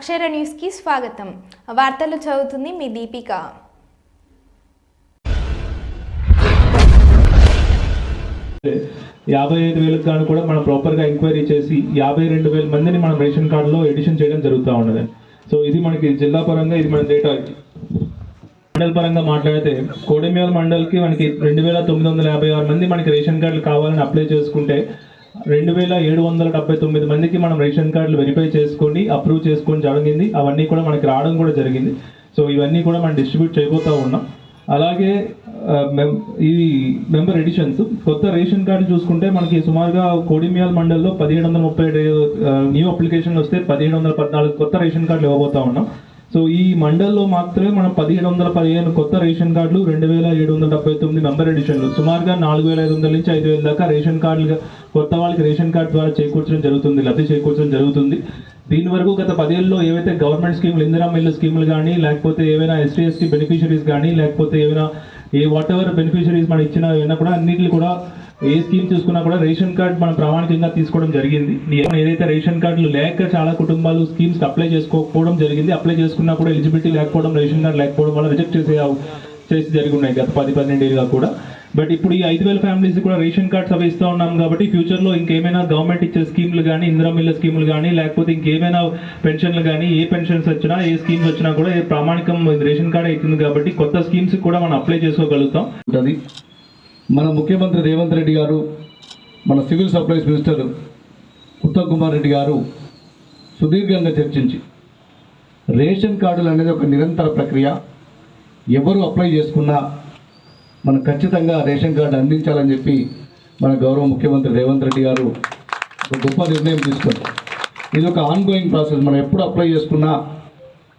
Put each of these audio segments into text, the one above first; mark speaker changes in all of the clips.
Speaker 1: అక్షర న్యూస్కి స్వాగతం. వార్తలు చదువుతుంది మీ దీపిక.
Speaker 2: యాభై ఐదు వేలకు గాను కూడా మనం ప్రాపర్గా ఎంక్వైరీ చేసి యాభై రెండు వేల మందిని మనం రేషన్ కార్డులో ఎడిషన్ చేయడం జరుగుతూ ఉన్నది. సో ఇది మనకి జిల్లా పరంగా ఇది మన డేటా మండల్ పరంగా మాట్లాడితే కోడెమియాల మండల్కి మనకి రెండు వేల తొమ్మిది వందల యాభై ఆరు మంది మనకి రేషన్ కార్డులు కావాలని అప్లై చేసుకుంటే రెండు వేల ఏడు వందల డెబ్బై తొమ్మిది మందికి మనం రేషన్ కార్డులు వెరిఫై చేసుకొని అప్రూవ్ చేసుకొని జరిగింది. అవన్నీ కూడా మనకి రావడం కూడా జరిగింది. సో ఇవన్నీ కూడా మనం డిస్ట్రిబ్యూట్ చేయబోతూ ఉన్నాం. అలాగే మెం- ఈ మెంబర్ ఎడిషన్స్ కొత్త రేషన్ కార్డు చూసుకుంటే మనకి సుమారుగా కోడిమియాల్ మండల్లో పదిహేడు వందల ముప్పై ఏడు న్యూ అప్లికేషన్లు వస్తే పదిహేడు వందల పద్నాలుగు కొత్త రేషన్ కార్డులు ఇవ్వబోతా ఉన్నాం. సో ఈ మండల్లో మాత్రమే మనం పదిహేడు వందల పదిహేను కొత్త రేషన్ కార్డులు రెండు వేల ఏడు వందల డెబ్బై తొమ్మిది నంబర్ ఎడిషన్లు. సుమారుగా నాలుగు వేల ఐదు వందల నుంచి ఐదు వేల దాకా రేషన్ కార్డులు కొత్త వాళ్ళకి రేషన్ కార్డు ద్వారా చేకూర్చడం జరుగుతుంది లబ్ధి చేకూర్చడం జరుగుతుంది. దీని వరకు గత పదేళ్ళలో ఏవైతే గవర్నమెంట్ స్కీములు ఇందిరా మిల్లు స్కీములు కానీ లేకపోతే ఏవైనా ఎస్టీ ఎస్టీ బెనిఫిషరీస్ కానీ లేకపోతే ఏమైనా ఏ వాట్ ఎవర్ బెనిఫిషరీస్ మనం ఇచ్చిన ఏమైనా కూడా అన్నింటిని కూడా ఏ స్కీమ్ చూసుకున్నా కూడా రేషన్ కార్డ్ మనం ప్రామాణికంగా తీసుకోవడం జరిగింది. ఏదైతే రేషన్ కార్డులు లేక చాలా కుటుంబాలు స్కీమ్స్ అప్లై చేసుకోకపోవడం జరిగింది. అప్లై చేసుకున్నా కూడా ఎలిజిబిలిటీ లేకపోవడం రేషన్ కార్డు లేకపోవడం వల్ల రిజెక్ట్ చేసే చేసి జరిగి ఉన్నాయి గత పది పన్నెండేళ్ళుగా కూడా. బట్ ఇప్పుడు ఈ ఐదు వేల ఫ్యామిలీస్ కూడా రేషన్ కార్డ్స్ అవి ఇస్తూ ఉన్నాం కాబట్టి ఫ్యూచర్లో ఇంకేమైనా గవర్నమెంట్ ఇచ్చే స్కీమ్లు కానీ ఇందిరా మిల్ల స్కీములు కానీ లేకపోతే ఇంకేమైనా పెన్షన్లు కానీ ఏ పెన్షన్స్ వచ్చినా ఏ స్కీమ్స్ వచ్చినా కూడా ప్రామాణికం రేషన్ కార్డ్ అవుతుంది కాబట్టి కొత్త స్కీమ్స్ కూడా మనం అప్లై చేసుకోగలుగుతాం.
Speaker 3: ఉంటుంది. మన ముఖ్యమంత్రి రేవంత్ రెడ్డి గారు మన civil supplies minister Uttam Kumar Reddy garu సుదీర్ఘంగా చర్చించి రేషన్ కార్డులు అనేది ఒక నిరంతర ప్రక్రియ. ఎవరు అప్లై చేసుకున్నా మనం ఖచ్చితంగా రేషన్ కార్డు అందించాలని చెప్పి మన గౌరవ ముఖ్యమంత్రి రేవంత్ రెడ్డి గారు ఒక గొప్ప నిర్ణయం తీసుకున్నారు. ఇది ఒక ఆన్గోయింగ్ ప్రాసెస్ మనం ఎప్పుడు అప్లై చేసుకున్నా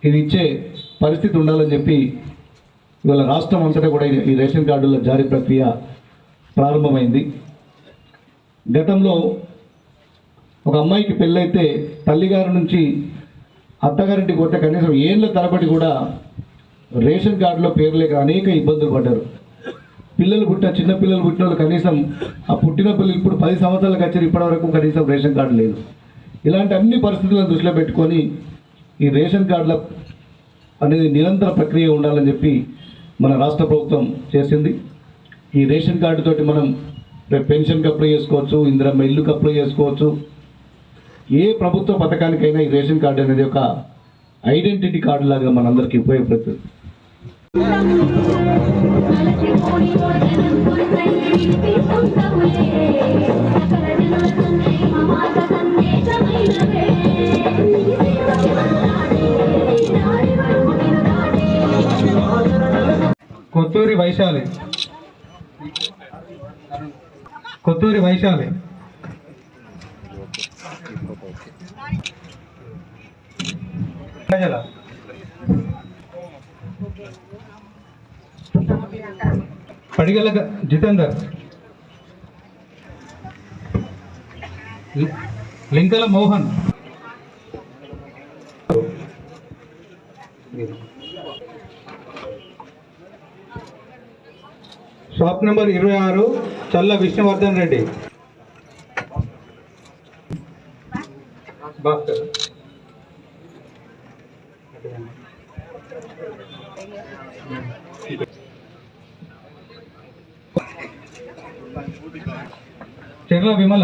Speaker 3: ఇది ఇచ్చే పరిస్థితి ఉండాలని చెప్పి ఇవాళ రాష్ట్రం అంతటా కూడా ఈ రేషన్ కార్డుల జారీ ప్రక్రియ ప్రారంభమైంది. గతంలో ఒక అమ్మాయికి పెళ్ళైతే తల్లిగారి నుంచి అత్తగారింటికి పోతే కనీసం ఏళ్ళ తరబడి కూడా రేషన్ కార్డులో పేరు లేక అనేక ఇబ్బందులు పడ్డారు. పిల్లలు పుట్టిన చిన్న పిల్లలు పుట్టిన వాళ్ళు కనీసం ఆ పుట్టిన పిల్లలు ఇప్పుడు పది సంవత్సరాలకు వచ్చారు ఇప్పటివరకు కనీసం రేషన్ కార్డు లేదు. ఇలాంటి అన్ని పరిస్థితులను దృష్టిలో పెట్టుకొని ఈ రేషన్ కార్డుల అనేది నిరంతర ప్రక్రియ ఉండాలని చెప్పి మన రాష్ట్ర ప్రభుత్వం చేసింది. ఈ రేషన్ కార్డు తోటి మనం రేపు పెన్షన్కి అప్లై చేసుకోవచ్చు ఇందిరమ్మ ఇల్లుకి అప్లై చేసుకోవచ్చు. ఏ ప్రభుత్వ పథకానికైనా ఈ రేషన్ కార్డు అనేది ఒక ఐడెంటిటీ కార్డు లాగా మనందరికీ ఉపయోగపడుతుంది.
Speaker 4: కొత్తూరి వైశాలి. కొత్తూరి వైశాలి ప్రజల పడిగల గ- జితేందర్ లి- లింకల మోహన్ షాప్ నెంబర్ ఇరవై ఆరు చల్ల విష్ణువర్ధన్ రెడ్డి. భాస్కర్. చెర్ల విమల.